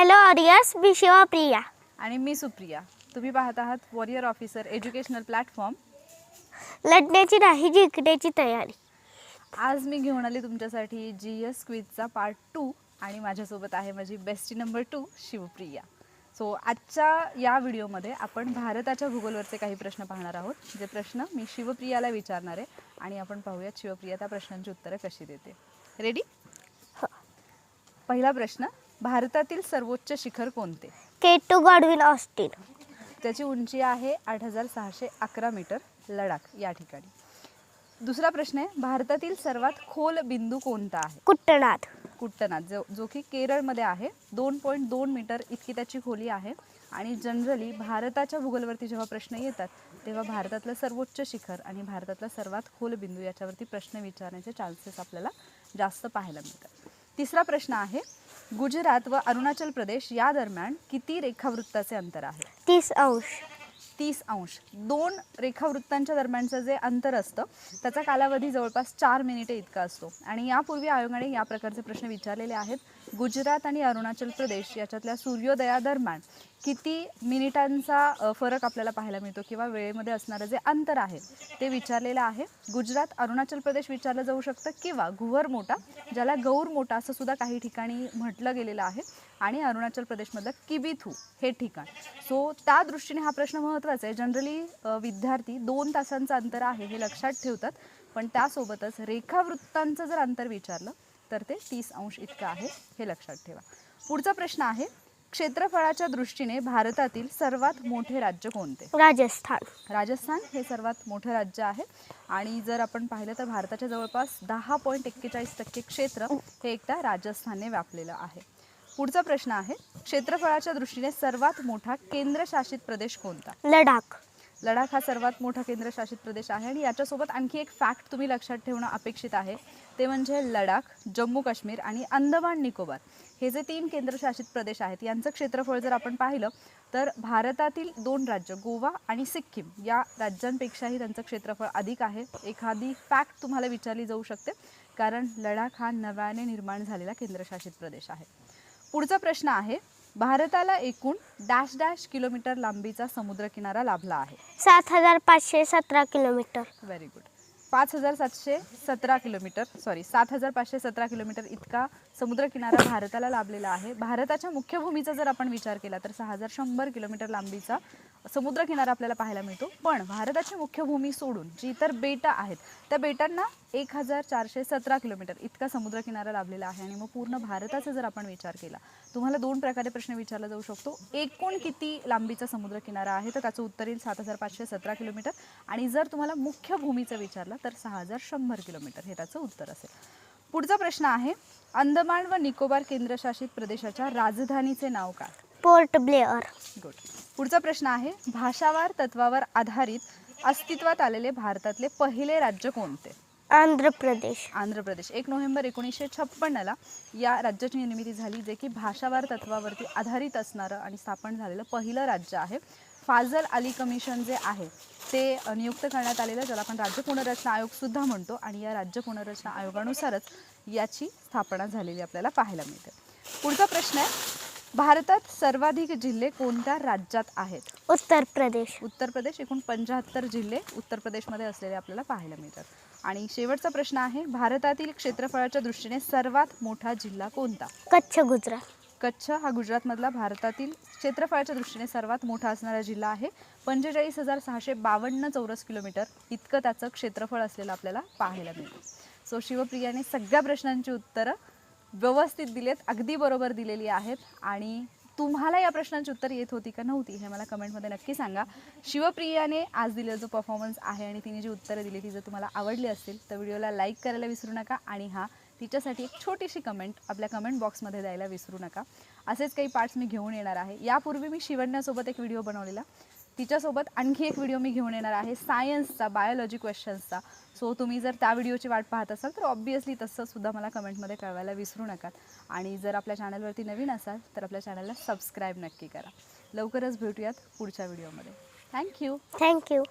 Hello audience मी शिवप्रिया आणि मी सुप्रिया. तुम्ही पाहत आहात वॉरियर ऑफिसर एज्युकेशनल प्लॅटफॉर्म. लढण्याची नाही जिंकण्याची तयारी. आज मी घेऊन आली तुमच्यासाठी जी एस क्विजचा पार्ट टू आणि माझ्यासोबत आहे माझी bestie number two Shivpriya. So आजच्या या व्हिडिओमध्ये आपण भारताच्या भूगोलवरचे काही प्रश्न पाहणार आहोत. जे प्रश्न मी शिवप्रियाला विचारणार आहे आणि आपण पाहूयात शिवप्रिया त्या प्रश्नांची उत्तरं कशी देते. रेडी पहिला प्रश्न भारतातील सर्वोच्च शिखर कोणते? K two Godwin Austen. त्याची उंची आहे आठ हजार सहाशे अकरा मीटर लडाख या ठिकाणी. दुसरा प्रश्न आहे भारतातील सर्वात खोल बिंदू कोणता आहे? कुट्टनाथ. कुट्टनाथ. जो जो की केरळमध्ये आहे. दोन पॉईंट दोन मीटर इतकी त्याची खोली आहे. आणि जनरली भारताच्या भूगोलवरती जेव्हा प्रश्न येतात तेव्हा भारतातलं सर्वोच्च शिखर आणि भारतातला सर्वात खोल बिंदू याच्यावरती प्रश्न विचारण्याचे चान्सेस आपल्याला जास्त पाहायला मिळतात. तिसरा प्रश्न आहे गुजरात व अरुणाचल प्रदेश या दरम्यान किती रेखावृत्ताचे अंतर आहे? तीस अंश. तीस अंश. दोन रेखावृत्तांच्या दरम्यानचं जे अंतर असतं त्याचा कालावधी जवळपास चार मिनिटे इतका असतो. आणि यापूर्वी आयोगाने या प्रकारचे प्रश्न विचारलेले आहेत. गुजरात आणि अरुणाचल प्रदेश याच्यातल्या सूर्योदयादरम्यान किती मिनिटांचा फरक आपल्याला पाहायला मिळतो किंवा वेळेमध्ये असणारं जे अंतर आहे ते विचारलेलं आहे. गुजरात अरुणाचल प्रदेश विचारलं जाऊ शकतं किंवा घुवर मोठा ज्याला गौर मोठा असं सुद्धा काही ठिकाणी म्हटलं गेलेलं आहे. आणि अरुणाचल प्रदेशमधलं किबिथू हे ठिकाण. सो त्या दृष्टीने हा प्रश्न महत्त्वाचा आहे. जनरली विद्यार्थी दोन तासांचं अंतर आहे हे लक्षात ठेवतात. पण त्यासोबतच रेखावृत्तांचं जर अंतर विचारलं तर ते तीस अंश इतकं आहे हे लक्षात ठेवा. पुढचा प्रश्न आहे क्षेत्रफळाच्या दृष्टीने भारतातील सर्वात मोठे राज्य कोणते? राजस्थान. राजस्थान हे सर्वात मोठं राज्य आहे. आणि जर आपण पाहिलं तर भारताच्या जवळपास दहा पॉईंट एक्केचाळीस टक्के क्षेत्र हे एकट्या राजस्थानने व्यापलेलं आहे. पुढचा प्रश्न आहे क्षेत्रफळाच्या दृष्टीने सर्वात मोठा केंद्रशासित प्रदेश कोणता? लडाख. लडाख हा सर्वात मोठा केंद्रशासित प्रदेश आहे आणि याच्यासोबत आणखी एक फॅक्ट तुम्ही लक्षात ठेवणं अपेक्षित आहे. ते म्हणजे लडाख जम्मू काश्मीर आणि अंदमान निकोबार. हे जे तीन केंद्रशासित प्रदेश आहेत यांचं क्षेत्रफळ जर आपण पाहिलं तर भारतातील दोन राज्य गोवा आणि सिक्कीम या राज्यांपेक्षाही त्यांचं क्षेत्रफळ अधिक आहे. एखादी फॅक्ट तुम्हाला विचारली जाऊ शकते कारण लडाख हा नव्याने निर्माण झालेला केंद्रशासित प्रदेश आहे. पुढचा प्रश्न आहे भारताला एकूण डॅश डॅश किलोमीटर लांबीचा समुद्रकिनारा लाभला आहे. सात हजार पाचशे सतरा किलोमीटर. व्हेरी गुड पाच हजार सातशे सतरा किलोमीटर सॉरी सात हजार पाचशे सतरा किलोमीटर इतका समुद्रकिनारा भारताला लाभलेला आहे. भारताच्या मुख्य भूमीचा जर आपण विचार केला तर सहा हजार शंभर किलोमीटर लांबीचा समुद्रकिनारा आपल्याला पाहायला मिळतो. पण भारताची मुख्य भूमी सोडून जी इतर बेटं आहेत त्या बेटांना एक हजार चारशे सतरा किलोमीटर इतका समुद्रकिनारा लाभलेला आहे. आणि मग पूर्ण भारताचा जर आपण विचार केला तुम्हाला दोन प्रकारे प्रश्न विचारला जाऊ शकतो. एकूण किती लांबीचा समुद्रकिनारा आहे? तर त्याचं उत्तर येईल सात हजार पाचशे सतरा किलोमीटर. आणि जर तुम्हाला मुख्य भूमीचं विचारलं तर सहा हजार शंभर किलोमीटर. हे त्याचं उत्तर असेल. पुढचा प्रश्न आहे अंदमान व निकोबार केंद्रशासित प्रदेशाच्या राजधानीचे नाव काय? पोर्ट ब्लेअर. गुड पुढचा प्रश्न आहे भाषावार तत्वावर आधारित अस्तित्वात आलेले भारतातले पहिले राज्य कोणते? आंध्र प्रदेश. आंध्र प्रदेश. एक नोव्हेंबर एकोणीसशे छप्पन्नला या राज्याची निर्मिती झाली जे की भाषावार तत्वावरती आधारित असणारं आणि स्थापन झालेलं पहिलं राज्य आहे. फाजल अली कमिशन जे आहे ते नियुक्त करण्यात आलेलं ज्याला आपण राज्य पुनर्रचना आयोग सुद्धा म्हणतो आणि या राज्य पुनर्रचना आयोगानुसारच याची स्थापना झालेली आपल्याला पाहायला मिळते. पुढचा प्रश्न आहे भारतात सर्वाधिक जिल्हे कोणत्या राज्यात आहेत? उत्तर प्रदेश. उत्तर प्रदेश एकूण पंच्याहत्तर जिल्हे उत्तर प्रदेशमध्ये असलेले आपल्याला पाहायला मिळतात. आणि शेवटचा प्रश्न आहे भारतातील क्षेत्रफळाच्या दृष्टीने सर्वात मोठा जिल्हा कोणता? कच्छ गुजरात. कच्छ हा गुजरातमधला भारतातील क्षेत्रफळाच्या दृष्टीने सर्वात मोठा असणारा जिल्हा आहे. पंचेचाळीस हजार सहाशे बावन्न चौरस किलोमीटर इतकं त्याचं क्षेत्रफळ असलेलं आपल्याला पाहायला मिळतं सो शिवप्रियाने सगळ्या प्रश्नांची उत्तरं व्यवस्थित दिलेत अगदी बरोबर दिलेली आहेत. आणि तुम्हाला या प्रश्नांची उत्तर येत होती का नव्हती हे मला कमेंटमध्ये नक्की सांगा. शिवप्रियाने आज दिलेला जो परफॉर्मन्स आहे आणि तिने जी उत्तरं दिली ती जर तुम्हाला आवडली असतील तर व्हिडिओला लाईक करायला विसरू नका आणि हा तिच्यासाठी एक छोटीशी कमेंट आपल्या कमेंट बॉक्समध्ये द्यायला विसरू नका. असेच काही पार्ट्स मी घेऊन येणार आहे. यापूर्वी मी शिवण्यासोबत एक व्हिडिओ बनवलेला. तिच्यासोबत आणखी एक व्हिडिओ मी घेऊन येणार आहे सायन्सचा बायोलॉजी क्वेश्चन्सचा सो तुम्ही जर त्या व्हिडिओची वाट पाहत असाल तर ऑब्वियसली तसंसुद्धा मला कमेंटमध्ये कळवायला विसरू नका. आणि जर आपल्या चॅनलवरती नवीन असाल तर आपल्या चॅनलला सबस्क्राईब नक्की करा. लवकरच भेटूयात पुढच्या व्हिडिओमध्ये थँक्यू थँक्यू